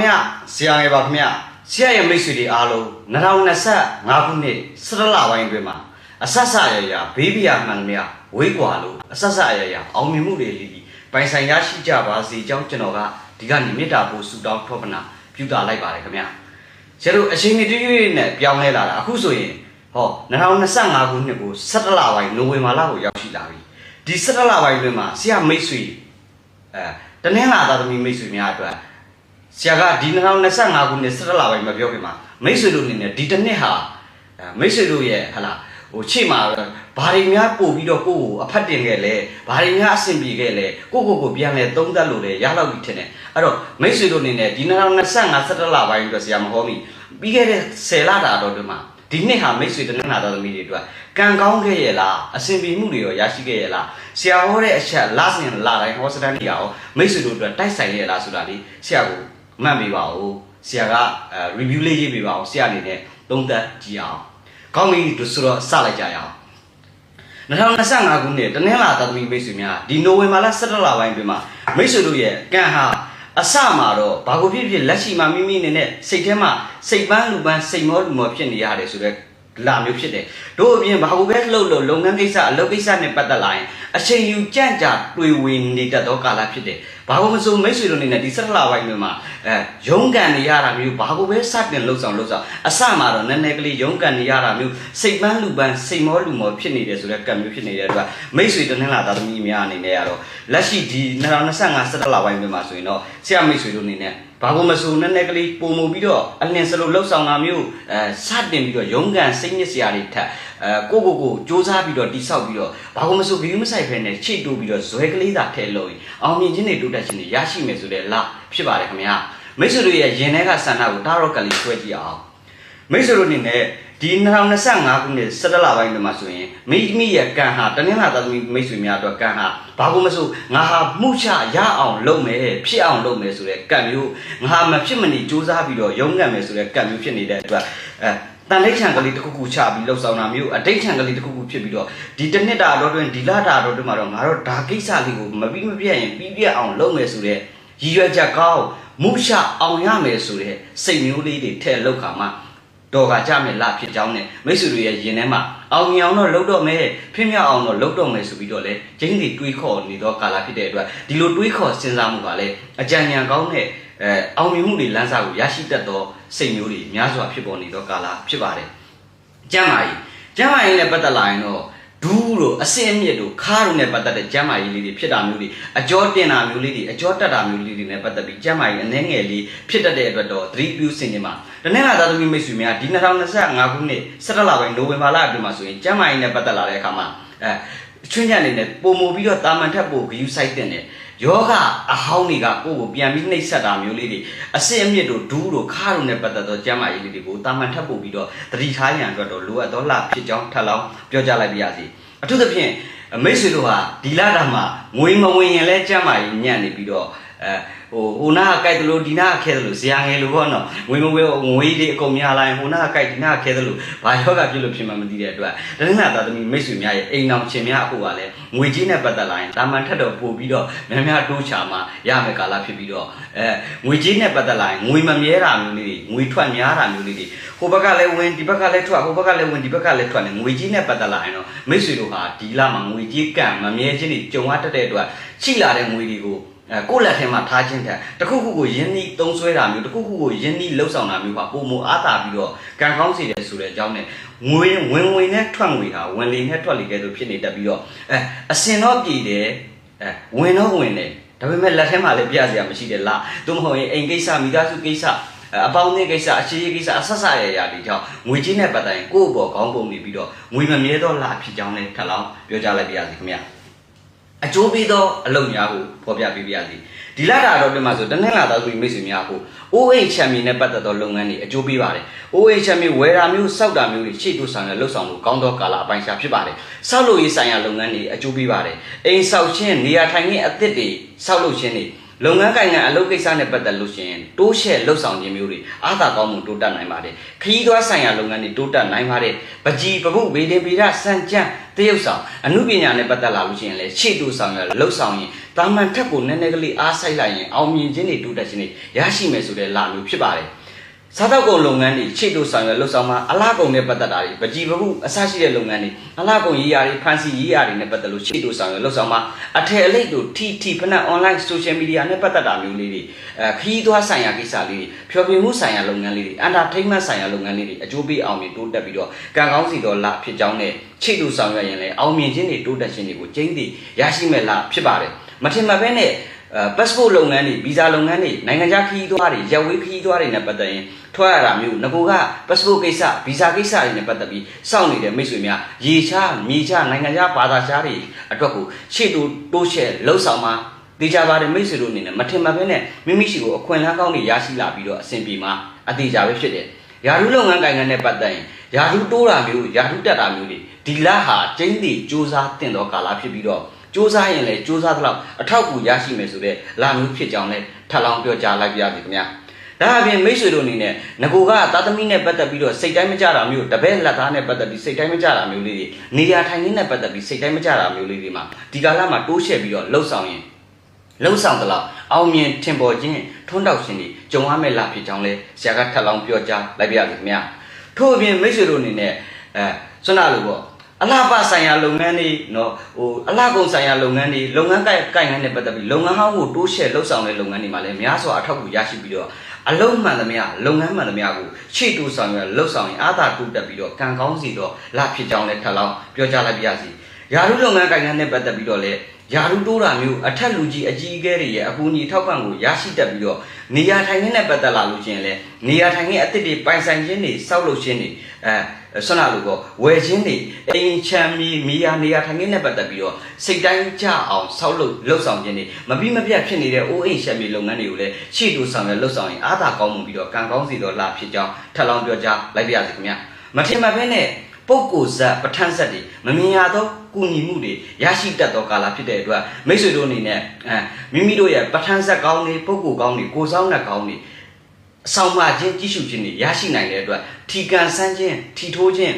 ခင်ဗျဆရာငယ်ပါခင်ဗျဆရာရဲ့မိတ်ဆွေတွေအားလုံး2025ခုနှစ်17လပိုင်းအတွင်းမှာအဆက်ဆက်ရရဘေးပြာမှန်မြဝေးကွာလို့အဆက်ဆက်ရရအောင်မြင်မှုတွေလီလီပိုင်ဆိုင်ရရှိကြပါစေကြောင်းကျွန်တော်ကဒီကနေ့မေတ္တာပို့ဆုတောင်းထောပနာပြုတာလိုက်ပါတယ်ခင်ဗျဆရာတို့အချိန်ကြီးတွေနဲ့ပြောင်းလဲလာတာအခုဆိုရင်ဟော2025ခုနှစ်ကို17လပိုင်းနိုဝင်ဘာလကိုရောက်ရှိလာပြီဒီ17လပိုင်းအတွင်းမှာဆရာမိတ်ဆွေအဲတနင်္လာသားသမီးမိတ်ဆွေများအတွက် ဆရာကဒီ2025ခုနှစ်17လပိုင်းမှာပြောခင်မှာမိတ်ဆွေတို့အနေနဲ့ဒီတစ်နှစ်ဟာအဲမိတ်ဆွေတို့ရဲ့ဟလာဟိုချိန်မှာဘာတွေများပို့ပြီးတော့ကိုယ့်ကိုအဖတ်တင်ခဲ့လဲဘာတွေများအဆင်ပြေခဲ့လဲကိုယ့်ကိုယ်ကိုပြန်လဲသုံးသပ်လို့လေရလောက်ပြီထင်တယ်အဲ့တော့မိတ်ဆွေတို့အနေနဲ့ဒီ2025 17လပိုင်းအတွက်ဆရာမဟောမိပြီးခဲ့တဲ့10လတာတော့ဒီမှာဒီနှစ်ဟာမိတ်ဆွေတနင်္လာသားသမီးတွေအတွက်ကံကောင်းခဲ့ရဲ့လားအဆင်ပြေမှုတွေရောရရှိခဲ့ရဲ့လားဆရာဟောတဲ့အချက်လစဉ်လတိုင်းဟောစတန်ကြီးရောမိတ်ဆွေတို့အတွက်တိုက်ဆိုင်ရဲ့လားဆိုတာလေးဆရာကို မှတ်ပေးပါဦးဆရာကအဲ review လေးရေးပေးပါဦးဆရာအနေနဲ့သုံးသပ်ကြည့်အောင်ကောင်းပြီဆိုတော့စလိုက်ကြရအောင်2025ခုနှစ်တနင်္လာသာသမီမိတ်ဆွေများဒီနိုဝင်ဘာလ17လပိုင်းတွင်မှာမိတ်ဆွေတို့ရဲ့ကံဟာအစမှာတော့ဘာကိုဖြစ်ဖြစ်လက်ရှိမှာမိမိအနေနဲ့စိတ်ထဲမှာစိတ်ပန်းလူပန်းစိတ်မောလူမောဖြစ်နေရတယ်ဆိုတော့လာမျိုးဖြစ်တယ်တို့အပြင်ဘာကိုပဲလှုပ်လို့လုပ်ငန်းကိစ္စအလုပ်ကိစ္စနဲ့ပတ်သက်လာရင်အချိန်ယူကြန့်ကြာတွေ့ဝင်နေတတ်သောကာလဖြစ်တယ် ဘာကိုမဆိုမိတ်ဆွေတို့အနေနဲ့ဒီဆက်လပိုင်းတွေမှာအဲရုန်းကန်နေရတာမျိုးဘာကိုပဲစတင်လှုပ်ဆောင်လှုပ်ဆောင်အစမှာတော့နည်းနည်းကလေးရုန်းကန်နေရတာမျိုးစိတ်ပန်းလူပန်းစိတ်မောလူမောဖြစ်နေတယ်ဆိုတဲ့ကံမျိုးဖြစ်နေတဲ့အတွက်မိတ်ဆွေတနင်္လာသားသမီးများအနေနဲ့ကတော့လက်ရှိဒီ2025ဆက်လပိုင်းတွေမှာဆိုရင်တော့ဆရာမိတ်ဆွေတို့အနေနဲ့ဘာကိုမဆိုနည်းနည်းကလေးပုံမူပြီးတော့အလင်းစလို့လှုပ်ဆောင်တာမျိုးအဲစတင်ပြီးတော့ရုန်းကန်စိတ်ညစ်စရာတွေထက်အဲကိုကိုကိုစူးစမ်းပြီးတော့တိဆောက်ပြီးတော့ဘာကိုမဆိုဂရုမစိုက်ဖဲနဲ့ချိတ်တိုးပြီးတော့ဇွဲကလေးသာထဲလို့အောင်မြင်ခြင်းတွေတိုးတက်ခြင်းတွေရရှိမယ်ဆိုတဲ့လဖြစ်ပါတယ်ခင်ဗျာမိတ်ဆွေတို့ရဲ့ရင်ထဲကဆန္ဒကိုတာရော့ကလေးဆွဲကြည့်အောင်မိတ်ဆွေတို့အနေနဲ့ ဒီ2025ခုနှစ်17လပိုင်းမှာဆိုရင်မိမိရဲ့ကံဟာတနင်္လာသားသမီးမိတ်ဆွေများအတွက်ကံဟာဘာကိုမဆိုငါဟာမှုချရအောင်လုပ်မယ်ဖြစ်အောင်လုပ်မယ်ဆိုတဲ့ကံမျိုးငါဟာမဖြစ်မနေစူးစမ်းပြီးတော့ရုန်းကန်မယ်ဆိုတဲ့ကံမျိုးဖြစ်နေတဲ့အတွက်အဲတန်လိတ်ချံကလေးတစ်ခုခုချပြီးလှုပ်ဆောင်တာမျိုးအတိတ်ချံကလေးတစ်ခုခုဖြစ်ပြီးတော့ဒီတစ်နှစ်တာတော့တွင်ဒီလတာတော့တွင်မှာတော့ငါတော့ဒါကိစ္စလေးကိုမပြီးမပြတ်ရင်ပြီးပြတ်အောင်လုပ်မယ်ဆိုတဲ့ရည်ရွယ်ချက်ကောင်းမှုချအောင်ရမယ်ဆိုတဲ့စိတ်မျိုးလေးတွေထည့်လောက်ခါမှ တော်ကကြမယ်လားဖြစ်ကြောင်းနဲ့မိတ်ဆွေတို့ရဲ့ရင်ထဲမှာအောင်မြင်အောင်တော့လုပ်တော့မယ်ဖင်းမြောက်အောင်တော့လုပ်တော့မယ်ဆိုပြီးတော့လေကျင်းစီတွေးခေါ်နေတော့ကာလာဖြစ်တဲ့အတွက်ဒီလိုတွေးခေါ်စဉ်းစားမှုကလည်းအကြံဉာဏ်ကောင်းတဲ့အဲအောင်မြင်မှုတွေလမ်းစာကိုရရှိတတ်သောစိတ်မျိုးတွေများစွာဖြစ်ပေါ်နေတော့ကာလာဖြစ်ပါတယ်ကျမ်းမာရေးကျမ်းမာရေးနဲ့ပတ်သက်လာရင်တော့ဒူးတို့အစင်အမြစ်တို့ခါးတို့နဲ့ပတ်သက်တဲ့ကျမ်းမာရေးလေးတွေဖြစ်တာမျိုးတွေအကျော်တင်တာမျိုးလေးတွေအကျော်တက်တာမျိုးလေးတွေနဲ့ပတ်သက်ပြီးကျမ်းမာရေးအနှဲငယ်လေးဖြစ်တတ်တဲ့အတွက်တော့သတိပြုစင်ကြမှာ တနင်္လာသားသမီးမိတ်ဆွေများဒီ2025ခုနှစ်17လပိုင်းနိုဝင်ဘာလအတွင်းမှာဆိုရင်ကျမ်းမာရေးနဲ့ပတ်သက်လာတဲ့အခါမှာအဲချွင်းချက်အနေနဲ့ပုံမူပြီးတော့တာမန်ထက်ပိုဂယူဆိုင်တဲ့ယောဂအဟောင်းတွေကကိုယ့်ကိုပြန်ပြီးနှိပ်စက်တာမျိုးလေးတွေအစစ်အမြစ်တို့ဒူးတို့ခါတို့နဲ့ပတ်သက်သောကျမ်းမာရေးလေးတွေကိုတာမန်ထပ်ပို့ပြီးတော့တတိထားရန်အတွက်တော့လိုအပ်သောလှဖြစ်ကြောင်းထပ်လောင်းပြောကြားလိုက်ပါရစေအထူးသဖြင့်မိတ်ဆွေတို့ဟာဒီလတာမှာငွေမဝင်ရင်လဲကျမ်းမာရေးညံ့နေပြီးတော့အဲ ဟိုဟိုနာကကြိုက်တယ်လို့ဒီနာကခဲတယ်လို့ဇာငယ်လို့ပေါ့နော်ငွေမဝဲငွေတွေအကုန်များလာရင်ဟိုနာကကြိုက်ဒီနာကခဲတယ်လို့ဘာယောဂဖြစ်လို့ဖြစ်မှမသိတဲ့အတွက်တနင်္လာသားသမီးမိတ်ဆွေများရဲ့အိမ်အောင်ချင်းများအခုကလည်းငွေကြီးနဲ့ပတ်သက်လာရင်တာမန်ထက်တော့ပို့ပြီးတော့များများတိုးချမှာရမယ်ကာလဖြစ်ပြီးတော့အဲငွေကြီးနဲ့ပတ်သက်လာရင်ငွေမမြဲတာမျိုးလေးတွေငွေထွက်များတာမျိုးလေးတွေဟိုဘက်ကလည်းဝင်ဒီဘက်ကလည်းထွက်ဟိုဘက်ကလည်းဝင်ဒီဘက်ကလည်းထွက်နေငွေကြီးနဲ့ပတ်သက်လာရင်တော့မိတ်ဆွေတို့ဟာဒီလမှာငွေကြီးကံမမြဲခြင်းတွေကြုံရတတ်တဲ့အတွက်ချိလာတဲ့ငွေတွေကိုအဲ ကိုယ့်လက်ထဲမှာထားခြင်းတဲ့တခုခုကိုယင်းနှီးသုံးဆွဲတာမျိုးတခုခုကိုယင်းနှီးလှုပ်ဆောင်တာမျိုးပါပုံမအားတာပြီးတော့ကံကောင်းစေတယ်ဆိုတဲ့အကြောင်းနဲ့ငွေဝင်ဝင်နဲ့ထွက်ငွေဟာဝင်လေနဲ့ထွက်လေကဲဆိုဖြစ်နေတတ်ပြီးတော့အဲအစင်တော့ပြည်တယ်အဲဝင်တော့ဝင်တယ်ဒါပေမဲ့လက်ထဲမှာလည်းပြစရာမရှိတယ်လားသို့မဟုတ်ရင်အိမ်ကိစ္စမိသားစုကိစ္စအပေါင်းအသင်းကိစ္စအရှိရေးကိစ္စအဆက်ဆက်ရရတွေကြောင့်ငွေချင်းနဲ့ပတ်သက်ရင်ကိုယ့်ဘောခေါင်းပုံနေပြီးတော့ငွေမမြဲတော့လာဖြစ်ကြောင်းလည်းထပ်လောင်းပြောကြားလိုက်ပါရစေခင်ဗျာ အကျိုးပေးသောအလုပ်များကိုဖော်ပြပေးပါရစေဒီလတာတော့ပြမှာဆိုတနင်္လာသားဆိုပြီးမိတ်ဆွေများကို OH ချန်ပီယံနဲ့ပတ်သက်သောလုပ်ငန်းတွေအကျိုးပေးပါတယ် OH ချန်ပီယံဝယ်တာမျိုးစောက်တာမျိုးတွေရှေ့တိုးဆောင်တဲ့လှုပ်ဆောင်မှုကောင်းသောကာလအပိုင်းခြားဖြစ်ပါတယ်စောက်လို့ရေးဆိုင်ရာလုပ်ငန်းတွေအကျိုးပေးပါတယ်အိမ်စောက်ခြင်းနေရာထိုင်ခြင်းအသစ်တွေစောက်လို့ခြင်းတွေ လုပ်ငန်းကိုင်ငံအလုပ်ကိစ္စနဲ့ပတ်သက်လို့ရှိရင်တိုးရှက်လှုပ်ဆောင်ခြင်းမျိုးတွေအားသာကောင်းမှုတိုးတက်နိုင်ပါတယ်ခရီးသွားဆိုင်ရာလုပ်ငန်းတွေတိုးတက်နိုင်ပါတယ်ပကြီးပပုဗေဒင်ဗေဒစံကြံတရုပ်ဆောင်အမှုပညာနဲ့ပတ်သက်လာလို့ရှိရင်လည်းရှေ့တိုးဆောင်ရလှုပ်ဆောင်ရင်တာမန်ထက်ကိုနည်းနည်းကလေးအားဆိုင်လိုက်ရင်အောင်မြင်ခြင်းတွေတိုးတက်ခြင်းတွေရရှိမယ်ဆိုတဲ့လာမျိုးဖြစ်ပါတယ် စားတောက်ကုန်လုပ်ငန်းတွေခြေတိုဆောင်ရွက်လှုပ်ဆောင်မှာအလားကုန်နဲ့ပတ်သက်တာတွေပကြီးပပုအစရှိတဲ့လုပ်ငန်းတွေအလားကုန်ရေးရာတွေဖန်စီရေးရာတွေနဲ့ပတ်သက်လို့ခြေတိုဆောင်ရွက်လှုပ်ဆောင်မှာအထည်အလိတ်တို့ထီထီဖနက် online social media နဲ့ပတ်သက်တာမျိုးလေးတွေအဲခရီးသွားဆိုင်ရာကိစ္စလေးတွေဖျော်ဖြေမှုဆိုင်ရာလုပ်ငန်းလေးတွေ entertainment ဆိုင်ရာလုပ်ငန်းလေးတွေအကျိုးပေးအောင်မြင်တိုးတက်ပြီးတော့ကံကောင်းစီတော်လာဖြစ်ကြောင်းနဲ့ခြေတိုဆောင်ရွက်ရင်လည်းအောင်မြင်ခြင်းတွေတိုးတက်ခြင်းတွေကိုကျင်းတည်ရရှိမဲ့လာဖြစ်ပါတယ်မထင်မှတ်ဘဲနဲ့အဲ passport လုပ်ငန်းတွေ visa လုပ်ငန်းတွေနိုင်ငံခြားခရီးသွားတွေရပ်ဝေးခရီးသွားတွေနဲ့ပတ်သက်ရင် ထွက်ရတာမျိုးငကိုက passport ကိစ္စ visa ကိစ္စတွေနဲ့ပတ်သက်ပြီးစောင့်နေတဲ့မိတ်ဆွေများရေချားမြေချားနိုင်ငံခြားဘာသာခြားတွေအတွက်ကိုရှေ့တိုးတိုးရှက်လှုပ်ဆောင်မှာတေချာပါတယ်မိတ်ဆွေတို့အနေနဲ့မထင်မှတ်ဘဲနဲ့မိမိရှိကိုအခွင့်အလမ်းကောင်းတွေရရှိလာပြီးတော့အဆင်ပြေမှာအသေးချာပဲဖြစ်တယ်ယာရုလုပ်ငန်းကိုင်ငံနဲ့ပတ်သက်ရင်ယာရုတိုးတာမျိုးယာရုတက်တာမျိုးတွေဒီလဟာကျင်းတီစူးစမ်းတင်တော့ကာလဖြစ်ပြီးတော့စူးစမ်းရင်လည်းစူးစမ်းသလောက်အထောက်အကူရရှိမယ်ဆိုတဲ့လာမျိုးဖြစ်ကြောင်းလည်းထပ်လောင်းပြောကြားလိုက်ပြရစီခင်ဗျာ ဒါအပြင်မိတ်ဆွေတို့အနေနဲ့ငကိုကသာသမီနဲ့ပတ်သက်ပြီးတော့စိတ်တိုင်းမကြတာမျိုးတပည့်လက်သားနဲ့ပတ်သက်ပြီးစိတ်တိုင်းမကြတာမျိုးလေးတွေနေရာထိုင်ခင်းနဲ့ပတ်သက်ပြီးစိတ်တိုင်းမကြတာမျိုးလေးတွေမှာဒီကာလမှာတိုးရှက်ပြီးတော့လှုပ်ဆောင်ရင်လှုပ်ဆောင်သလောက်အောင်မြင်ထင်ပေါ်ခြင်းထွန်းတောက်ခြင်းတွေကြုံရမယ့်လာဖြစ်ကြောင်းလဲဆရာကထပ်လောင်းပြောကြားလိုက်ပြရစီခင်ဗျာထို့အပြင်မိတ်ဆွေတို့အနေနဲ့အဲဆွမ်းနာလို့ပေါ့အလားပါဆိုင်ရာလုပ်ငန်းတွေနော်ဟိုအလားကုန်ဆိုင်ရာလုပ်ငန်းတွေလုပ်ငန်းကိုက်ကိုက်ငန်းနဲ့ပတ်သက်ပြီးလုပ်ငန်းဟောင်းကိုတိုးရှဲလှုပ်ဆောင်တဲ့လုပ်ငန်းတွေမှာလည်းများစွာအထောက်အကူရရှိပြီးတော့ အလုံးမှန်သမျှလုပ်ငန်းမှန်သမျှကိုရှေ့တိုးဆောင်ရလှုပ်ဆောင်ရင်အာသာတိုးတက်ပြီးတော့ကံကောင်းစီတော့လာဖြစ်ကြောင်းလည်းထပ်လောင်းပြောကြားလိုက်ပါရစီယာရုလုပ်ငန်းကိုက်ငန်းနဲ့ပတ်သက်ပြီးတော့လည်း ယာရုတိုးတာမျိုးအထက်လူကြီးအကြီးအကဲတွေရဲ့အကူအညီထောက်ပံ့ကိုရရှိတတ်ပြီးတော့နေရာထိုင်ခင်းနဲ့ပတ်သက်လာလို့ချင်းလည်းနေရာထိုင်ခင်းအသစ်တွေပိုင်ဆိုင်ခြင်းတွေစောက်လုပ်ခြင်းတွေအဲဆွမ်းနာလို့ပေါ့ဝယ်ခြင်းတွေအိမ်ချမ်းမီမီယာနေရာထိုင်ခင်းနဲ့ပတ်သက်ပြီးတော့စိတ်တိုင်းကြအောင်စောက်လုပ်လှုပ်ဆောင်ခြင်းတွေမပြီးမပြတ်ဖြစ်နေတဲ့အိုးအိမ်ရှက်မီလုပ်ငန်းတွေကိုလည်းရှေ့တိုးဆောင်ရလှုပ်ဆောင်ရင်အားသာကောင်းမှုပြီးတော့ကံကောင်းစီတော့လာဖြစ်ကြောင်းထပ်လောင်းပြောကြားလိုက်ပါရစေခင်ဗျာမထင်မှတ်ဘဲနဲ့ ပုဂ္ဂိုလ်ဇက်ပဋ္ဌာန်းဇက်တွေမမြင်ရသောကုညီမှုတွေရရှိတတ်သောကာလဖြစ်တဲ့အတွက်မိတ်ဆွေတို့အနေနဲ့အဲမိမိတို့ရဲ့ပဋ္ဌာန်းဇက်ကောင်းတွေပုဂ္ဂိုလ်ကောင်းတွေကိုယ်ဆောင်တဲ့ကောင်းတွေအဆောင်မခြင်းကြည့်ရှုခြင်းတွေရရှိနိုင်တဲ့အတွက်ထီကန်ဆန်းခြင်းထီထိုးခြင်း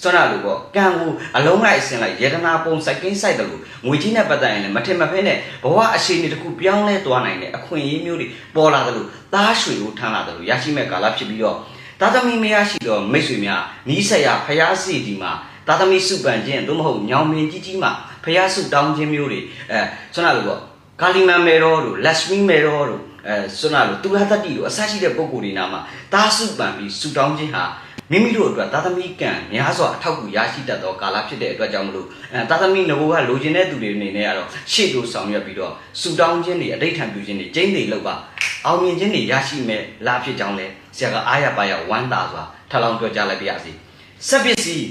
စွမ်းရလို့ပေါ့ကံကိုအလုံးလိုက်အစင်လိုက်ယေဒနာပုံစိုက်ကင်းစိုက်တယ်လို့ငွေကြီးနဲ့ပတ်သက်ရင်လည်းမထင်မဖဲနဲ့ဘဝအခြေအနေတစ်ခုပြောင်းလဲသွားနိုင်တဲ့အခွင့်အရေးမျိုးတွေပေါ်လာတယ်လို့သားရွှေကိုထမ်းလာတယ်လို့ရရှိမဲ့ကာလဖြစ်ပြီးတော့ သာသမီမရရှိတော့မိတ်ဆွေများနီးဆက်ရဖျားစီဒီမှာသာသမီစုပန်ခြင်းသို့မဟုတ်ညောင်မင်းကြီးကြီးမှာဖျားစုတောင်းခြင်းမျိုးတွေအဲဆွမ်းရလို့ပေါ့ကာလီမန်မေရောတို့လက်စမီမေရောတို့အဲဆွမ်းရလို့သူရတတိတို့အစရှိတဲ့ပုံကိုယ်တွေနာမှာတားစုပန်ပြီးစုတောင်းခြင်းဟာ မိမိတို့အတွက်သာသမီကံများစွာအထောက်အကူရရှိတတ်သောကာလဖြစ်တဲ့အတွက်ကြောင့်မလို့အဲသာသမီငဘိုးကလိုချင်တဲ့သူတွေအနေနဲ့ကတော့ရှေ့ကိုဆောင်ရွက်ပြီးတော့စူတောင်းခြင်းတွေအဋိဌံပြုခြင်းတွေကျင်းသိလောက်ပါအောင်မြင်ခြင်းတွေရရှိမဲ့လာဖြစ်ကြောင်းလဲဆရာကအားရပါရဝမ်းသာစွာထပ်လောင်းပြောကြားလိုက်ပါရစေဆက်ပစ္စည်း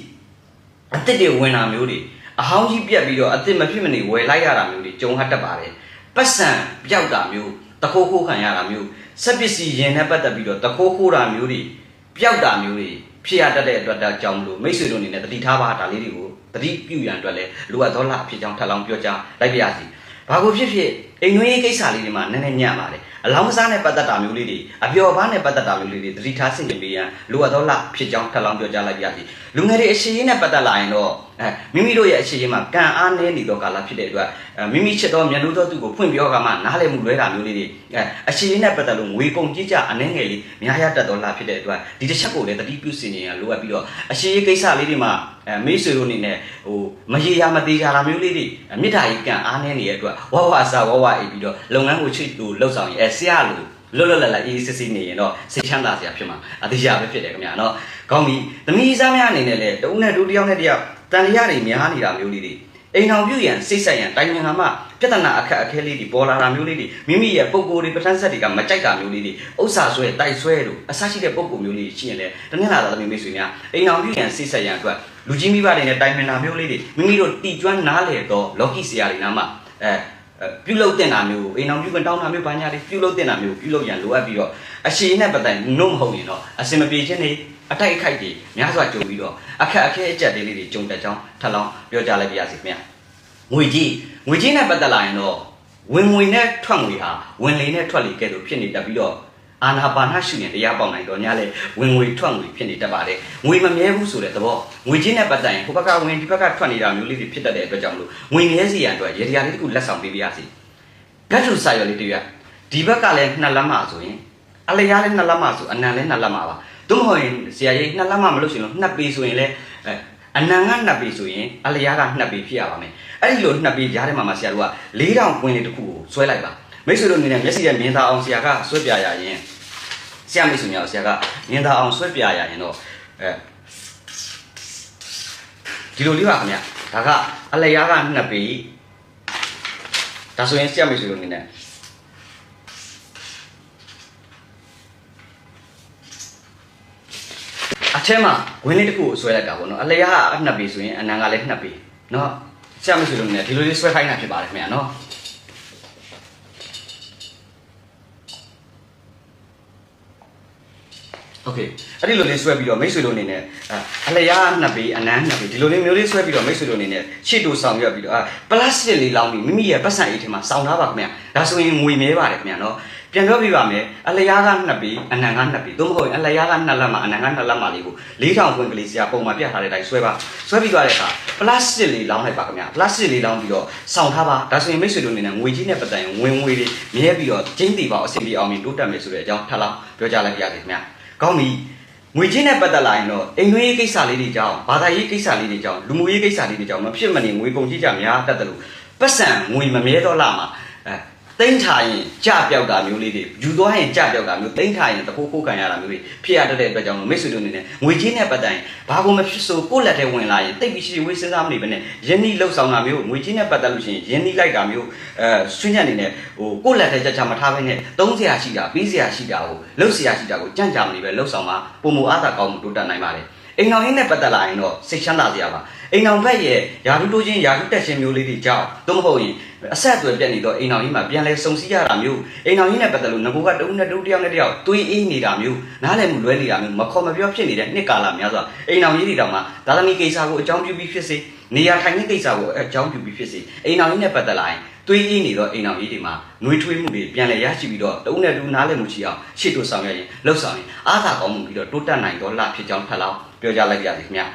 အစ်စ်တွေဝင်တာမျိုးတွေအဟောင်းကြီးပြက်ပြီးတော့အစ်စ်မဖြစ်မနေဝယ်လိုက်ရတာမျိုးတွေကြုံဟတ်တတ်ပါတယ်ပတ်စံပြောက်တာမျိုးတခိုးခိုးခံရတာမျိုးဆက်ပစ္စည်းရင်နဲ့ပတ်သက်ပြီးတော့တခိုးခိုးတာမျိုးတွေပျောက်တာမျိုးတွေ ဖြစ်ရတတ်တဲ့အတွက်တောင်ကြောင့်မလို့မိတ်ဆွေတို့အနေနဲ့တတိထားပါဒါလေးတွေကိုတတိပြုရန်အတွက်လည်းလိုအပ်သောလားဖြစ်ကြောင်းထပ်လောင်းပြောကြားလိုက်ပါရစီဘာကိုဖြစ်ဖြစ် အိမ်နှွေးကိစ္စလေးတွေမှာနည်းနည်းညံ့ပါတယ်အလောင်းစားနဲ့ပတ်သက်တာမျိုးလေးတွေအပျော်ပါးနဲ့ပတ်သက်တာမျိုးလေးတွေတတိထားဆင်ခြင်ပေးရန်လိုအပ်သောလားဖြစ်ကြောင်းထပ်လောင်းပြောကြားလိုက်ပါရစီလူငယ်တွေအရှိရေးနဲ့ပတ်သက်လာရင်တော့အဲမိမိတို့ရဲ့အရှိရေးမှာကံအားနည်းနေတော့ကာလဖြစ်တဲ့အတွက်မိမိချစ်သောမျက်နှာသောသူကိုဖွင့်ပြောကမှနားလည်မှုလွဲတာမျိုးလေးတွေအဲအရှိရေးနဲ့ပတ်သက်လို့ငွေကုန်ကြီးကြအနှဲငယ်လေးများရတတ်တော့လားဖြစ်တဲ့အတွက်ဒီတစ်ချက်ကိုလည်းတတိပြုစင်နေရလိုအပ်ပြီးတော့အရှိရေးကိစ္စလေးတွေမှာ အဲမိတ်ဆွေတို့အနေနဲ့ဟိုမရေရာမသေးကြတာမျိုးလေးတွေမေတ္တာကြီးကံအားနည်းနေတဲ့အတွက်ဝဝဆဝဝအိပ်ပြီးတော့လုပ်ငန်းကိုချစ်သူလှုပ်ဆောင်ရင်အဲဆရာလို့လွတ်လွတ်လပ်လပ်အေးစစ်စစ်နေရင်တော့စိတ်ချမ်းသာစရာဖြစ်မှာအတိအကျပဲဖြစ်တယ်ခင်ဗျာနော်ကောင်းပြီသမီးစားများအနေနဲ့လည်းတဦးနဲ့ဒုတိယနဲ့တယောက်တန်တရားတွေများနေတာမျိုးလေးတွေအိမ်အောင်ပြုရန်စိတ်ဆက်ရန်တိုင်ငံမှာပြဿနာအခက်အခဲလေးတွေပေါ်လာတာမျိုးလေးတွေမိမိရဲ့ပုံကိုယ်တွေပဋ္ဌာန်းဆက်တွေကမကြိုက်တာမျိုးလေးတွေဥစ္စာဆွဲတိုက်ဆွဲတို့အဆရှိတဲ့ပုံကိုယ်မျိုးလေးရှိရင်လည်းတနင်္လာသာသမီးမိတ်ဆွေများအိမ်အောင်ပြုရန်စိတ်ဆက်ရန်အတွက် လူကြီးမိဘတွေနဲ့တိုင်ပင်တာမျိုးလေးတွေမိမိတို့တီကျွမ်းနားလေတော့လော်ကီဆရာတွေနားမှာအဲပြုလုပ်တင်တာမျိုးအိမ်အောင်ပြုကန်တောင်းတာမျိုးဘာညာတွေပြုလုပ်တင်တာမျိုးပြုလုပ်ရန်လိုအပ်ပြီးတော့အရှိနဲ့ပတ်သက်နှုတ်မဟုတ်ရင်တော့အစင်မပြေခြင်းတွေအတိုက်အခိုက်တွေများစွာကြုံပြီးတော့အခက်အခဲအကျက်လေးတွေကြုံတတ်ကြောင်းထပ်လောင်းပြောကြားလိုက်ပါရစေခင်ဗျာငွေကြီးငွေကြီးနဲ့ပတ်သက်လာရင်တော့ဝင်ငွေနဲ့ထွက်ငွေဟာဝင်လေနဲ့ထွက်လေကဲ့သို့ဖြစ်နေတတ်ပြီးတော့ အာနာပါနရှုရင်တရားပေါက်နိုင်တော့ညလေဝင်ငွေထွက်ငွေဖြစ်နေတတ်ပါတယ်ငွေမမြဲဘူးဆိုတဲ့သဘောငွေချင်းနဲ့ပတ်သက်ရင်ဟိုဘက်ကဝင်ဒီဘက်ကထွက်နေတာမျိုးလေးတွေဖြစ်တတ်တဲ့အတွက်ကြောင့်မလို့ငွေမြဲစီရန်အတွက်ရေတရားလေးတစ်ခုလက်ဆောင်ပေးပြရစီဂတ်ထုစာရွက်လေးတစ်ရွက်ဒီဘက်ကလည်းနှစ်လက်မဆိုရင်အလျားလည်းနှစ်လက်မဆိုအနံလည်းနှစ်လက်မပါသို့မဟုတ်ရင်ဆရာကြီးနှစ်လက်မမလို့ရှိရင်နှစ်ပေဆိုရင်လည်းအဲအနံကနှစ်ပေဆိုရင်အလျားကနှစ်ပေဖြစ်ရပါမယ်အဲ့ဒီလိုနှစ်ပေကြားထဲမှာမှဆရာတို့က၄တောင်ကွင်းလေးတစ်ခုကိုဆွဲလိုက်ပါ မိတ်ဆွေတို့အနေနဲ့မျက်စိနဲ့မြင်သာအောင်ဆရာကဆွဲပြရရင်ဆရာမိတ်ဆွေများဆရာကမြင်သာအောင်ဆွဲပြရရင်တော့အဲဒီလိုလေးပါခင်ဗျဒါကအလျားက2ပေဒါဆိုရင်ဆရာမိတ်ဆွေတို့အနေနဲ့အထဲမှာဝင်လေးတစ်ခုကိုဆွဲလိုက်တာပေါ့နော်အလျားကအနှစ်ပေဆိုရင်အနံကလည်းနှစ်ပေနော်ဆရာမဆွေလို့နည်းဒီလိုလေးဆွဲခိုင်းတာဖြစ်ပါတယ်ခင်ဗျာနော် โอเคအဲ့ဒီလိုလေးဆွဲပြီးတော့မိတ်ဆွေတို့အနေနဲ့အလျားနှစ်ပေအနမ်းနှစ်ပေဒီလိုလေးမျိုးလေးဆွဲပြီးတော့မိတ်ဆွေတို့အနေနဲ့ရှေ့တူဆောင်ရွက်ပြီးတော့ပလတ်စတစ်လေးလောင်းပြီးမိမိရဲ့ပတ်စံအိတ်ထဲမှာစောင်းထားပါခင်ဗျာဒါဆိုရင်ငွေမဲပါတယ်ခင်ဗျာနော်ပြန်ပြောပြပါမယ်အလျားကနှစ်ပေအနံကနှစ်ပေသို့မဟုတ်ရင်အလျားကနှစ်လက်မှာအနံကနှစ်လက်မှာလေးကို4000ခွင့်ကလေးစရာပုံမှန်ပြထားတဲ့အတိုင်းဆွဲပါဆွဲပြီးသွားတဲ့အခါပလတ်စတစ်လေးလောင်းလိုက်ပါခင်ဗျာပလတ်စတစ်လေးလောင်းပြီးတော့စောင်းထားပါဒါဆိုရင်မိတ်ဆွေတို့အနေနဲ့ငွေကြီးနဲ့ပတ်သက်ရင်ဝင်ငွေတွေမြဲပြီးတော့ကျင်းတည်ပါအဆင်ပြေအောင်မြင်တိုးတက်မယ်ဆိုတဲ့အကြောင်းထပ်လောင်းပြောကြလိုက်ပါရစေခင်ဗျာ ကောင်းပြီငွေချင်းနဲ့ပတ်သက်လာရင်တော့အိမ်သွေးရေးကိစ္စလေးတွေကြောင့်ဘာသာရေးကိစ္စလေးတွေကြောင့်လူမှုရေးကိစ္စလေးတွေကြောင့်မဖြစ်မနေငွေကုန်ကြီးကြများတတ်တယ်လို့ပတ်စံငွေမမြဲတော့လာမှာအဲ တိမ့်ထားရင်ကြပြောက်တာမျိုးလေးတွေယူသွားရင်ကြပြောက်တာမျိုးတိမ့်ထားရင်တခိုးခိုးခံရတာမျိုးတွေဖြစ်ရတတ်တဲ့အတွက်ကြောင့်မိတ်ဆွေတို့အနေနဲ့ငွေချင်းနဲ့ပတ်သက်ရင်ဘာကုန်မဖြစ်ဆိုကိုယ့်လက်ထဲဝင်လာရင်တိတ်ပြီးရှိဝေးစဉ်းစားမနေဘဲနဲ့ယင်းနှီးလှုပ်ဆောင်တာမျိုးငွေချင်းနဲ့ပတ်သက်လို့ရှိရင်ယင်းနှီးလိုက်တာမျိုးအဲဆွေးညက်နေနဲ့ဟိုကိုယ့်လက်ထဲကြကြမထားဘဲနဲ့သုံးစရာရှိတာပြီးစရာရှိတာကိုလှုပ်စရာရှိတာကိုကြံ့ကြာမနေပဲလှုပ်ဆောင်မှာပုံမအားသာကောင်းမှုတိုးတက်နိုင်ပါတယ်အိမ်တော်ရင်းနဲ့ပတ်သက်လာရင်တော့စိတ်ချမ်းသာစရာပါ အိမ်တော်ဘက်ရဲ့ယာရုတိုးချင်းယာရုတက်ချင်းမျိုးလေးတွေကြောင့်သို့မဟုတ်ရင်အဆက်အသွယ်ပြတ်နေတော့အိမ်တော်ကြီးမှာပြန်လဲစုံစည်းရတာမျိုးအိမ်တော်ကြီးနဲ့ပတ်သက်လို့ငကိုကတုံးနဲ့တုံးတယောက်နဲ့တယောက်တွေးအေးနေတာမျိုးနားလည်မှုလွဲနေတာမျိုးမခေါ်မပြောဖြစ်နေတဲ့နှစ်ကာလများစွာအိမ်တော်ကြီးတွေတောင်မှဒါသမီကိစ္စကိုအကြောင်းပြုပြီးဖြစ်စေနေရာထိုင်တဲ့ကိစ္စကိုအကြောင်းပြုပြီးဖြစ်စေအိမ်တော်ကြီးနဲ့ပတ်သက်လာရင်တွေးအေးနေတော့အိမ်တော်ကြီးတွေမှာနှွေးထွေးမှုတွေပြန်လဲရရှိပြီးတော့တုံးနဲ့တူနားလည်မှုရှိအောင်ရှေ့တို့ဆောင်ရရင်လှုပ်ဆောင်ရင်အားသာကောင်းမှုပြီးတော့တိုးတက်နိုင်တော့လှဖြစ်ကြောင်းထပ်လောင်းပြောကြလိုက်ရစီခင်ဗျာ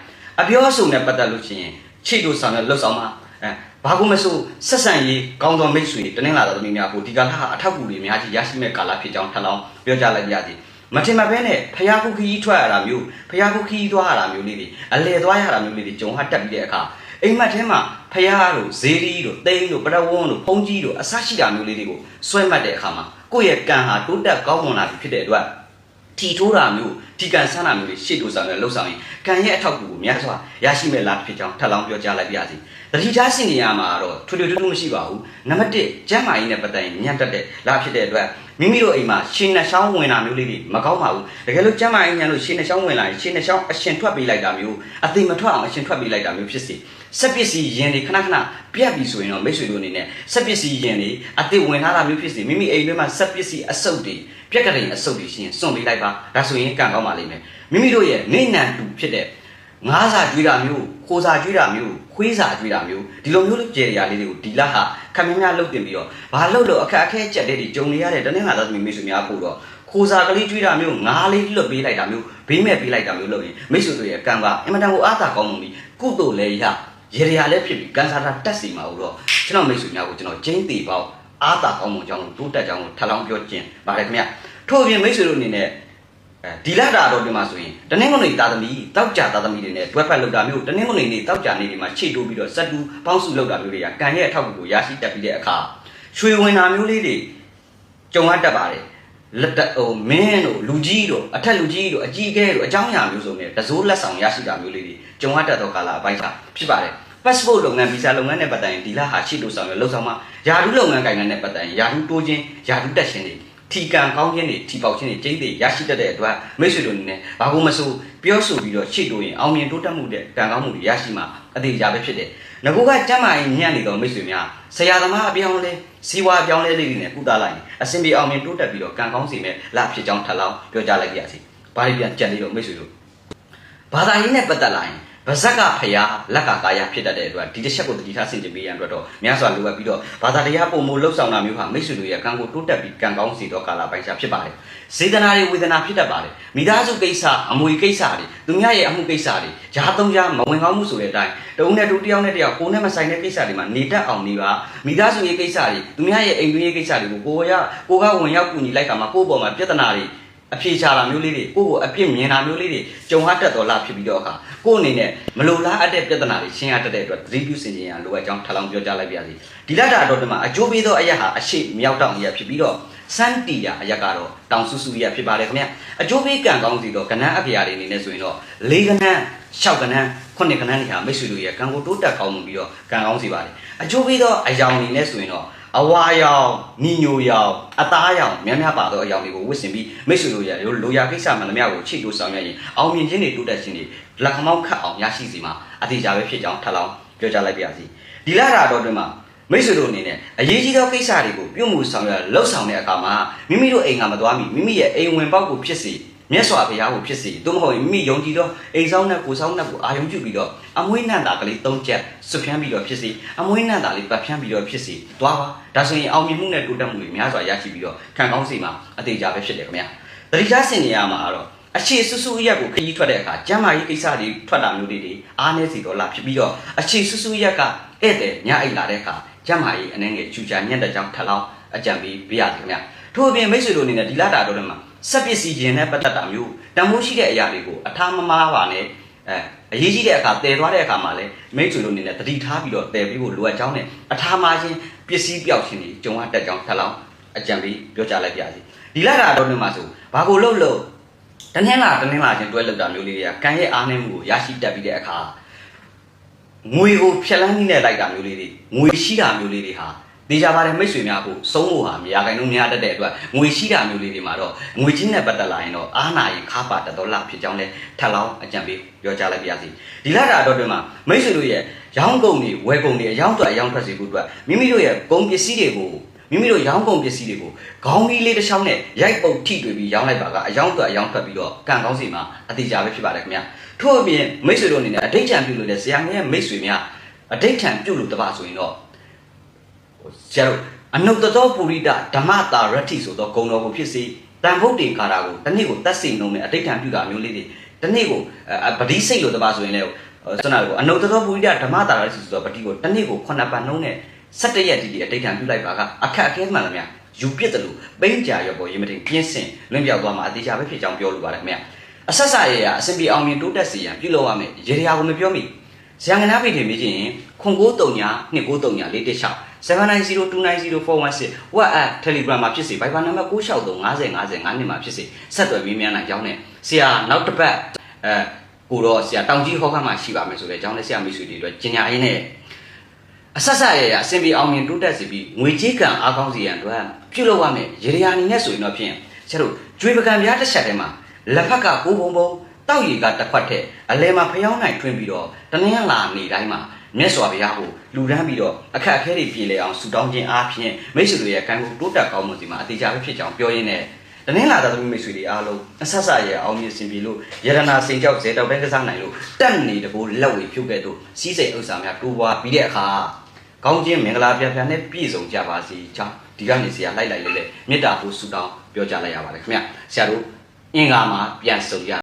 အပြောအဆိုနဲ့ပတ်သက်လို့ရှိရင်ရှေ့တို့ဆောင်ရလှုပ်ဆောင်မှာအဲဘာကိုမဆိုဆက်ဆံရေးကောင်းသောမိတ်ဆွေတနင်္လာတော်သမီးများကိုဒီကာလဟာအထောက်အကူတွေအများကြီးရရှိမဲ့ကာလဖြစ်ကြောင်းထပ်လောင်းပြောကြလိုက်ရစီမထင်မှတ်ဘဲနဲ့ဖျားခုခီးထွက်ရတာမျိုးဖျားခုခီးသွားရတာမျိုးလေးတွေအလဲသွားရတာမျိုးလေးတွေဂျုံဟာတက်ပြီးတဲ့အခါအိမ်မက်ထဲမှာဖျားတို့ဇေဒီတို့တိန်းတို့ပရဝန်းတို့ဖုံးကြီးတို့အဆရှိတာမျိုးလေးတွေကိုဆွဲမှတ်တဲ့အခါမှာကိုယ့်ရဲ့ကံဟာတိုးတက်ကောင်းမွန်လာပြီဖြစ်တဲ့အတွက် ထီထိုးတာမျိုးဒီကံဆန်းတာမျိုးတွေရှေ့တိုးဆောင်ရလှုပ်ဆောင်ရင်ကံရဲ့အထောက်အကူကိုများစွာရရှိမဲ့လားဖြစ်ကြောင်းထပ်လောင်းပြောကြားလိုက်ပါရစေ။တတိထားစင်နေရမှာတော့ထွေထွေထူးထူးမရှိပါဘူး။နံပါတ်1ကျမ်းမာရေးနဲ့ပတ်သက်ရင်ညံ့တက်တဲ့လားဖြစ်တဲ့အတွက်မိမိတို့အိမ်မှာရှင်နှချောင်းဝင်တာမျိုးလေးတွေမကောင်းပါဘူး။တကယ်လို့ကျမ်းမာရေးညံလို့ရှင်နှချောင်းဝင်လာရင်ရှင်နှချောင်းအရှင်ထွက်ပေးလိုက်တာမျိုးအသိမထွက်အောင်အရှင်ထွက်ပေးလိုက်တာမျိုးဖြစ်စေ။စက်ပစ္စည်းယင်တွေခဏခဏပြတ်ပြီဆိုရင်တော့မိတ်ဆွေတို့အနေနဲ့စက်ပစ္စည်းယင်တွေအသိဝင်လာတာမျိုးဖြစ်စေမိမိအိမ်ထဲမှာစက်ပစ္စည်းအစုပ်တွေ ပြက်ကလေးအစုပ်တွေရှင်စွန့်ပေးလိုက်ပါဒါဆိုရင်ကံကောင်းပါလိမ့်မယ်မိမိတို့ရဲ့နေနံတူဖြစ်တဲ့ငားစာကျွေးတာမျိုးခိုးစာကျွေးတာမျိုးခွေးစာကျွေးတာမျိုးဒီလိုမျိုးကြယ်ရာလေးတွေကိုဒီလဟာခမင်းများလှုပ်တင်ပြီးတော့ဘာလှုပ်လို့အခက်အခဲကြက်တဲ့တွေဂျုံနေရတဲ့တနင်္လာသားသမီးမိတ်ဆွေများဖို့တော့ခိုးစာကလေးကျွေးတာမျိုးငားလေးလွတ်ပေးလိုက်တာမျိုးဘေးမဲ့ပေးလိုက်တာမျိုးလုပ်ရင်မိတ်ဆွေတို့ရဲ့ကံကအင်မတန်ကိုအားသာကောင်းမှုပြီးကုသိုလ်လည်းရရေရလည်းဖြစ်ပြီးကန်စာတာတက်စီမှာတော့ကျွန်တော်မိတ်ဆွေများကိုကျွန်တော်ကျင်းတီပေါက် အားသာကောင်းမှုကြောင့်တိုးတက်ကြောင်းကိုထပ်လောင်းပြောခြင်းပါတယ်ခင်ဗျထို့အပြင်မိတ်ဆွေတို့အနေနဲ့အဲဒီလာတာတော့ဒီမှာဆိုရင်တနင်္ဂနွေသားသမီးတောက်ကြသားသမီးတွေနဲ့တွဲဖက်လောက်တာမျိုးတနင်္ဂနွေနေ့တောက်ကြနေ့တွေမှာခြေတိုးပြီးတော့စက်တူပေါင်းစုလောက်တာမျိုးတွေကကံရဲ့အထောက်အကူကိုရရှိတတ်ပြီးတဲ့အခါရွှေဝင်တာမျိုးလေးတွေကြုံရတတ်ပါတယ်လက်တဟိုမင်းတို့လူကြီးတို့အထက်လူကြီးတို့အကြီးအကဲတို့အကြောင်းအရာမျိုးစုံနဲ့တစိုးလက်ဆောင်ရရှိတာမျိုးလေးတွေကြုံရတတ်သောကာလအပိုင်းခြားဖြစ်ပါတယ် passport လုပ်ငန်း visa လုပ်ငန်းနဲ့ပတ်သက်ရင်ဒီလဟာရှိလို့ဆောင်ရလောက်ဆောင်မှာယာတုလုပ်ငန်းကိုင်ငန်းနဲ့ပတ်သက်ရင်ယာတုတိုးခြင်းယာတုတက်ခြင်းတွေထီကံကောင်းခြင်းတွေထီပေါက်ခြင်းတွေကျိန်းတွေရရှိတတ်တဲ့အတွက်မိတ်ဆွေတို့အနေနဲ့ဘာကိုမဆိုပြောဆိုပြီးတော့ရှေ့တိုးရင်အောင်မြင်တိုးတက်မှုတဲ့ကံကောင်းမှုတွေရရှိမှာအသေးကြပဲဖြစ်တယ်။ငကိုကကျမ်းမာရင်ညံ့နေတော့မိတ်ဆွေများဆရာသမားအပြောင်းလဲစီဝါအပြောင်းလဲလေးတွေနဲ့ကုသလိုက်ရင်အစဉ်ပြေအောင်မြင်တိုးတက်ပြီးတော့ကံကောင်းစီမဲ့လဖြစ်ကြောင်းထပ်လောင်းပြောကြားလိုက်ပါရစေ။ဘာလို့ပြန်ကြံနေတော့မိတ်ဆွေတို့ဘာသာရေးနဲ့ပတ်သက်လာရင် ဗဇက်ကဖျားလက်ကကာယဖြစ်တတ်တဲ့အတွက်ဒီတစ်ချက်ကိုတတိထားဆင်ခြင်ပေးရန်အတွက်တော့များစွာလိုအပ်ပြီးတော့ဘာသာတရားပုံမလှုပ်ဆောင်တာမျိုးဟာမိတ်ဆွေတို့ရဲ့ကံကိုတိုးတက်ပြီးကံကောင်းစီတော့ကာလပိုင်းခြားဖြစ်ပါတယ်စေတနာတွေဝေဒနာဖြစ်တတ်ပါတယ်မိသားစုကိစ္စအမွေကိစ္စတွေသူများရဲ့အမှုကိစ္စတွေဂျားသုံးဂျားမဝင်ကောင်းမှုဆိုတဲ့အတိုင်းတဦးနဲ့တူတစ်ယောက်နဲ့တစ်ယောက်ကိုယ်နဲ့မဆိုင်တဲ့ကိစ္စတွေမှာနေတတ်အောင်နေပါမိသားစုရဲ့ကိစ္စတွေသူများရဲ့အိမ်တွင်းရဲ့ကိစ္စတွေကိုကိုယ်ကကိုကဝင်ရောက်ကူညီလိုက်တာမှာကိုယ့်ဘောမှာပြဿနာတွေ အဖြေချတာမျိုးလေးတွေကိုယ့်ကိုအပြစ်မြင်တာမျိုးလေးတွေကြုံရတတ်တော်လားဖြစ်ပြီးတော့အခါကိုယ့်အနေနဲ့မလိုလားအပ်တဲ့ပြဿနာတွေရှင်းရတတ်တဲ့အတွက်သတိပြုစင်ကြင်ရလိုအပ်ကြောင်းထပ်လောင်းပြောကြားလိုက်ပါရစေဒီလတ်တာတော်တွေမှာအကျိုးပေးသောအရက်ဟာအရှိမြောက်တောင်အရက်ဖြစ်ပြီးတော့စန်တီယာအရက်ကတော့တောင်ဆူဆူရက်ဖြစ်ပါတယ်ခင်ဗျအကျိုးပေးကံကောင်းစီတော့ကဏ္ဍအဖျားတွေအနေနဲ့ဆိုရင်တော့၄ကဏ္ဍ၆ကဏ္ဍခုနှစ်ကဏ္ဍတွေဟာမိတ်ဆွေတို့ရဲ့ကံကိုတိုးတက်ကောင်းမှုပြီးတော့ကံကောင်းစီပါတယ်အကျိုးပေးသောအယောင်တွေနဲ့ဆိုရင်တော့ အဝါရောင်ညီညိုရောင်အသားရောင်များများပါသောအယောင်တွေကိုဝတ်ဆင်ပြီးမိတ်ဆွေတို့ရဲ့လိုရာကိစ္စမှန်သမျှကိုချိတ်လို့ဆောင်ရွက်ရင်အောင်မြင်ခြင်းတွေတိုးတက်ခြင်းတွေလက်ခမောက်ခတ်အောင်ရရှိစီမှာအတိအကျပဲဖြစ်ကြောင်းထပ်လောင်းပြောကြားလိုက်ပါရစေဒီလရာတော်တွင်မှာမိတ်ဆွေတို့အနေနဲ့အရေးကြီးသောကိစ္စတွေကိုပြုမှုဆောင်ရွက်လှုပ်ဆောင်တဲ့အခါမှာမိမိတို့အိမ်ကမသွားမီမိမိရဲ့အိမ်ဝင်ပေါက်ကိုဖြစ်စေ မြတ်စွာဘုရားကိုဖြစ်စေသို့မဟုတ်မိမိယုံကြည်သောအိမ်ဆောင်နဲ့ကိုဆောင်နဲ့ကိုအာယုံပြုပြီးတော့အမွေးနန္တာကလေး၃ချက်ဆွဖြန်းပြီးတော့ဖြစ်စေအမွေးနန္တာလေးပတ်ဖြန်းပြီးတော့ဖြစ်စေသွားပါဒါဆိုရင်အောင်မြင်မှုနဲ့တိုးတက်မှုတွေများစွာရရှိပြီးတော့ခံကောင်းစီမှာအသေးချာပဲဖြစ်တယ်ခင်ဗျာတတိယဆင်နေရမှာကတော့အခြေဆူဆူရက်ကိုခရီးထွက်တဲ့အခါကျမ်းမာရေးကိစ္စတွေထွက်တာမျိုးတွေတွေအားနည်းစီတော့လာဖြစ်ပြီးတော့အခြေဆူဆူရက်ကဧည့်သည်ညအိတ်လာတဲ့အခါကျမ်းမာရေးအနေငယ်ချူချာညံ့တဲ့ကြောင့်ထပ်လောင်းအကြံပေးပြရစီခင်ဗျာထို့အပြင်မိတ်ဆွေတို့အနေနဲ့ဒီလာတာတော့လည်းမှာ စက်ပစ္စည်းခြင်းနဲ့ပတ်သက်တာမျိုးတန်ဖိုးရှိတဲ့အရာတွေကိုအထားမမားပါနဲ့အဲအရေးကြီးတဲ့အခါတည်သွားတဲ့အခါမှာလည်းမိတ်ဆွေတို့အနေနဲ့တတိထားပြီးတော့တည်ပြီးဖို့လိုအပ်ကြောင်းနဲ့အထားမားခြင်းပစ္စည်းပြောက်ခြင်းတွေကြုံရတတ်ကြောင်းထပ်လောင်းအကြံပေးပြောကြားလိုက်ပါစီဒီလာတာတော့လည်းမှာဆိုဘာကိုလှုပ်လို့တနင်္လာတနင်္လာချင်းတွဲလောက်တာမျိုးလေးတွေကကံရဲ့အားနည်းမှုကိုရရှိတတ်ပြီးတဲ့အခါငွေကိုဖြက်လန်းနေလိုက်တာမျိုးလေးတွေငွေရှိတာမျိုးလေးတွေဟာ ဒေကြပါတယ်မိတ်ဆွေများကိုစုံးဖို့ဟာမရခိုင်လို့များတတ်တဲ့အတွက်ငွေရှိတာမျိုးလေးတွေမှာတော့ငွေချင်းနဲ့ပတ်သက်လာရင်တော့အားနာရင်ခါပါတတော်လာဖြစ်ကြောင်းလဲထပ်လောင်းအကြံပေးပြောကြားလိုက်ပါရစေဒီလတာတော့တွင်မှာမိတ်ဆွေတို့ရဲ့ရောင်းကုန်တွေဝယ်ကုန်တွေအယောင်းထွက်အယောင်းထွက်စီဖို့အတွက်မိမိတို့ရဲ့ကုန်ပစ္စည်းတွေကိုမိမိတို့ရောင်းကုန်ပစ္စည်းတွေကိုခေါင်းကြီးလေးတစ်ချောင်းနဲ့ရိုက်ပုတ်ထိတွေ့ပြီးရောင်းလိုက်ပါကအယောင်းထွက်အယောင်းထွက်ပြီးတော့ကံကောင်းစီမှာအတိအကျပဲဖြစ်ပါတယ်ခင်ဗျာထို့အပြင်မိတ်ဆွေတို့အနေနဲ့အဋိဋ္ဌံပြုလို့တဲ့ဆရာငယ်မိတ်ဆွေများအဋိဋ္ဌံပြုလို့တပါဆိုရင်တော့ ဆရာတို့အနုတ္တသောပုရိဒဓမ္မတာရတ္ထိဆိုသောဂုံတော်ကိုဖြစ်စေတန်ဖို့တေကာတာကိုတစ်နေ့ကိုတတ်စိတ်နှုံနဲ့အဋိဋ္ဌံပြုတာမျိုးလေးတွေတစ်နေ့ကိုပတိစိတ်လို့တပါဆိုရင်လည်းစနကိုအနုတ္တသောပုရိဒဓမ္မတာရတ္ထိဆိုသောပတိကိုတစ်နေ့ကို9ပတ်နှုံနဲ့17ရက်တိတိအဋိဋ္ဌံပြုလိုက်ပါကအခက်အခဲမှန်လားများယူပြစ်တယ်လို့ပိန်းကြရောပေါ်ရေးမတင်ပြင်းစင်လွင့်ပြောက်သွားမှာအသေးချာပဲဖြစ်ကြောင်းပြောလိုပါတယ်ခင်ဗျအဆက်ဆက်ရရအစဉ်ပြေအောင်မြင်တိုးတက်စေရန်ပြုလုပ်ရမယ်ရေရာကိုမပြောမိဇံကနာဖိထေမေးခြင်းခွန်939 2939 416 790290416 WhatsApp Telegram မှာဖြစ်စေ Viber နံပါတ်963 50 50 9နှစ်မှာဖြစ်စေဆက်သွယ်ပြီးမြန်နိုင်ကြောင်းနဲ့ဆရာနောက်တစ်ပတ်အဲကိုတော့ဆရာတောင်ကြီးဟောခမ်းမှာရှိပါမယ်ဆိုတဲ့အကြောင်းနဲ့ဆရာမိတ်ဆွေတွေအတွက်ကျင်ညာရင်းနဲ့အဆက်ဆက်ရရအစဉ်ပြေအောင်မြင်တိုးတက်စေပြီးငွေကြေးကံအားကောင်းစေရန်အတွက်ပြုလုပ်ရမယ်ရေရာအနေနဲ့ဆိုရင်တော့ဖြင့်ဆရာတို့ကျွေးပကံပြားတစ်ချက်ထဲမှာလက်ဖက်ကကိုးဘုံဘုံတောက်ရီကတစ်ခွက်ထက်အလဲမှာဖျောင်းနိုင်ထွင်းပြီးတော့တနင်္လာနေ့တိုင်းမှာ မြတ်စွာဘုရားကိုလူရမ်းပြီးတော့အခက်အခဲတွေပြေလည်အောင်ဆူတောင်းခြင်းအားဖြင့်မိတ်ဆွေတို့ရဲ့ကံကိုတိုးတက်ကောင်းမှုစီမှာအသေးချာပဲဖြစ်ကြောင်းပြောရင်းနဲ့တနင်္လာသမီးမိတ်ဆွေတွေအားလုံးအဆက်ဆက်ရဲ့အောင်မြင်စင်ပြီလို့ယရနာစိန်ကြောက်ဇေတောက်ပဲကစားနိုင်လို့တက်နေတကိုလက်ဝေဖြုတ်ခဲ့တော့စီးစိမ်ဥစ္စာများတိုးပွားပြီးတဲ့အခါကောင်းခြင်းမင်္ဂလာပြပြနဲ့ပြည့်စုံကြပါစေကြောင်းဒီကနေဆရာလိုက်လိုက်လဲလဲမေတ္တာဖို့ဆူတောင်းပြောကြလိုက်ရပါတယ်ခင်ဗျဆရာတို့အင်္ဂါမှာပြန်ဆုံရ